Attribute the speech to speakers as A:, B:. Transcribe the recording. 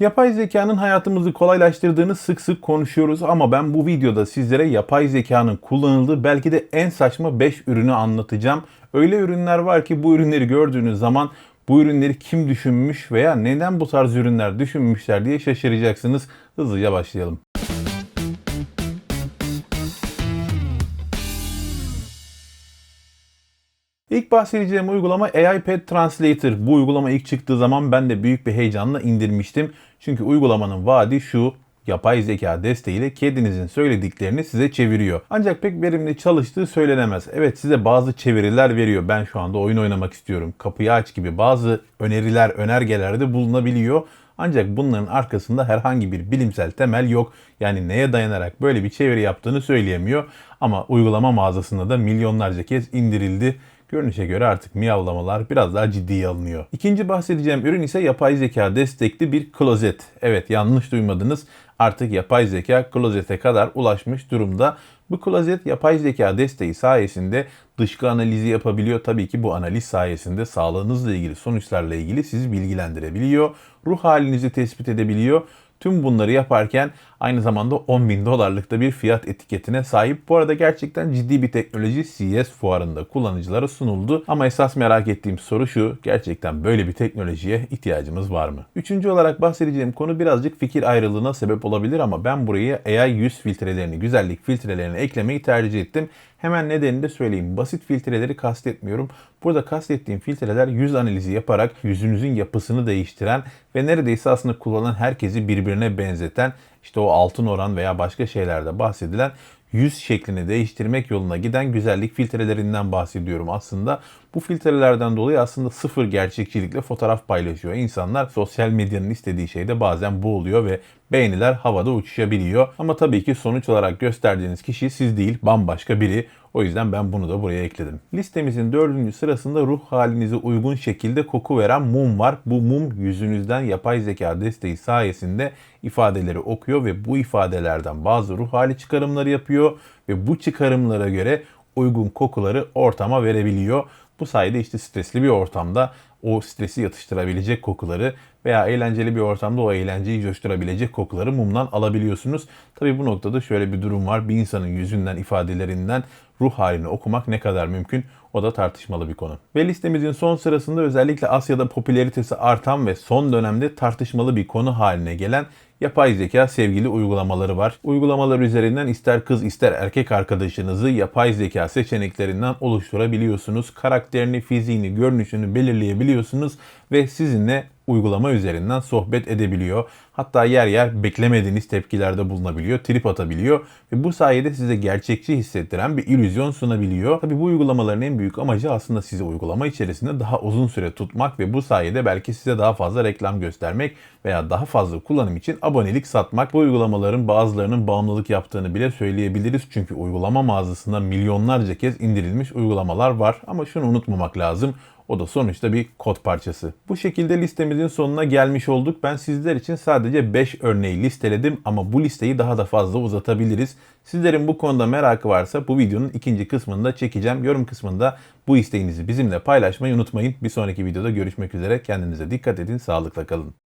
A: Yapay zekanın hayatımızı kolaylaştırdığını sık sık konuşuyoruz ama ben bu videoda sizlere yapay zekanın kullanıldığı belki de en saçma 5 ürünü anlatacağım. Öyle ürünler var ki bu ürünleri gördüğünüz zaman bu ürünleri kim düşünmüş veya neden bu tarz ürünler düşünmüşler diye şaşıracaksınız. Hızlıca başlayalım. İlk bahsedeceğim uygulama AI Pad Translator. Bu uygulama ilk çıktığı zaman ben de büyük bir heyecanla indirmiştim. Çünkü uygulamanın vaadi şu, yapay zeka desteğiyle kedinizin söylediklerini size çeviriyor. Ancak pek verimli çalıştığı söylenemez. Evet size bazı çeviriler veriyor. Ben şu anda oyun oynamak istiyorum. Kapıyı aç gibi bazı öneriler, önergelerde bulunabiliyor. Ancak bunların arkasında herhangi bir bilimsel temel yok. Yani neye dayanarak böyle bir çeviri yaptığını söyleyemiyor. Ama uygulama mağazasında da milyonlarca kez indirildi. Görünüşe göre artık miyavlamalar biraz daha ciddiye alınıyor. İkinci bahsedeceğim ürün ise yapay zeka destekli bir klozet. Evet yanlış duymadınız. Artık yapay zeka klozete kadar ulaşmış durumda. Bu klozet yapay zeka desteği sayesinde dışkı analizi yapabiliyor. Tabii ki bu analiz sayesinde sağlığınızla ilgili sonuçlarla ilgili sizi bilgilendirebiliyor. Ruh halinizi tespit edebiliyor. Tüm bunları yaparken aynı zamanda 10 bin dolarlık da bir fiyat etiketine sahip. Bu arada gerçekten ciddi bir teknoloji CES fuarında kullanıcılara sunuldu. Ama esas merak ettiğim soru şu, gerçekten böyle bir teknolojiye ihtiyacımız var mı? Üçüncü olarak bahsedeceğim konu birazcık fikir ayrılığına sebep olabilir ama ben burayı AI yüz filtrelerini, güzellik filtrelerini eklemeyi tercih ettim. Hemen nedenini de söyleyeyim. Basit filtreleri kastetmiyorum. Burada kastettiğim filtreler yüz analizi yaparak yüzünüzün yapısını değiştiren ve neredeyse aslında kullanan herkesi birbirine benzeten işte o altın oran veya başka şeylerde bahsedilen yüz şeklini değiştirmek yoluna giden güzellik filtrelerinden bahsediyorum aslında. Bu filtrelerden dolayı aslında sıfır gerçekçilikle fotoğraf paylaşıyor. İnsanlar sosyal medyanın istediği şey de bazen bu oluyor ve beğeniler havada uçuşabiliyor. Ama tabii ki sonuç olarak gösterdiğiniz kişi siz değil bambaşka biri. O yüzden ben bunu da buraya ekledim. Listemizin dördüncü sırasında ruh halinize uygun şekilde koku veren mum var. Bu mum yüzünüzden yapay zeka desteği sayesinde ifadeleri okuyor ve bu ifadelerden bazı ruh hali çıkarımları yapıyor ve bu çıkarımlara göre uygun kokuları ortama verebiliyor. Bu sayede işte stresli bir ortamda o stresi yatıştırabilecek kokuları veya eğlenceli bir ortamda o eğlenceyi coşturabilecek kokuları mumdan alabiliyorsunuz. Tabi bu noktada şöyle bir durum var. Bir insanın yüzünden, ifadelerinden ruh halini okumak ne kadar mümkün? O da tartışmalı bir konu. Ve listemizin son sırasında özellikle Asya'da popülaritesi artan ve son dönemde tartışmalı bir konu haline gelen yapay zeka sevgili uygulamaları var. Uygulamalar üzerinden ister kız ister erkek arkadaşınızı yapay zeka seçeneklerinden oluşturabiliyorsunuz. Karakterini, fiziğini, görünüşünü belirleyebiliyorsunuz ve sizinle uygulama üzerinden sohbet edebiliyor. Hatta yer yer beklemediğiniz tepkilerde bulunabiliyor, trip atabiliyor ve bu sayede size gerçekçi hissettiren bir illüzyon sunabiliyor. Tabi bu uygulamaların en büyük amacı aslında sizi uygulama içerisinde daha uzun süre tutmak ve bu sayede belki size daha fazla reklam göstermek veya daha fazla kullanım için abonelik satmak. Bu uygulamaların bazılarının bağımlılık yaptığını bile söyleyebiliriz. Çünkü uygulama mağazasında milyonlarca kez indirilmiş uygulamalar var. Ama şunu unutmamak lazım. O da sonuçta bir kod parçası. Bu şekilde listemizin sonuna gelmiş olduk. Ben sizler için sadece 5 örneği listeledim ama bu listeyi daha da fazla uzatabiliriz. Sizlerin bu konuda merakı varsa bu videonun ikinci kısmını da çekeceğim. Yorum kısmında bu isteğinizi bizimle paylaşmayı unutmayın. Bir sonraki videoda görüşmek üzere. Kendinize dikkat edin. Sağlıkla kalın.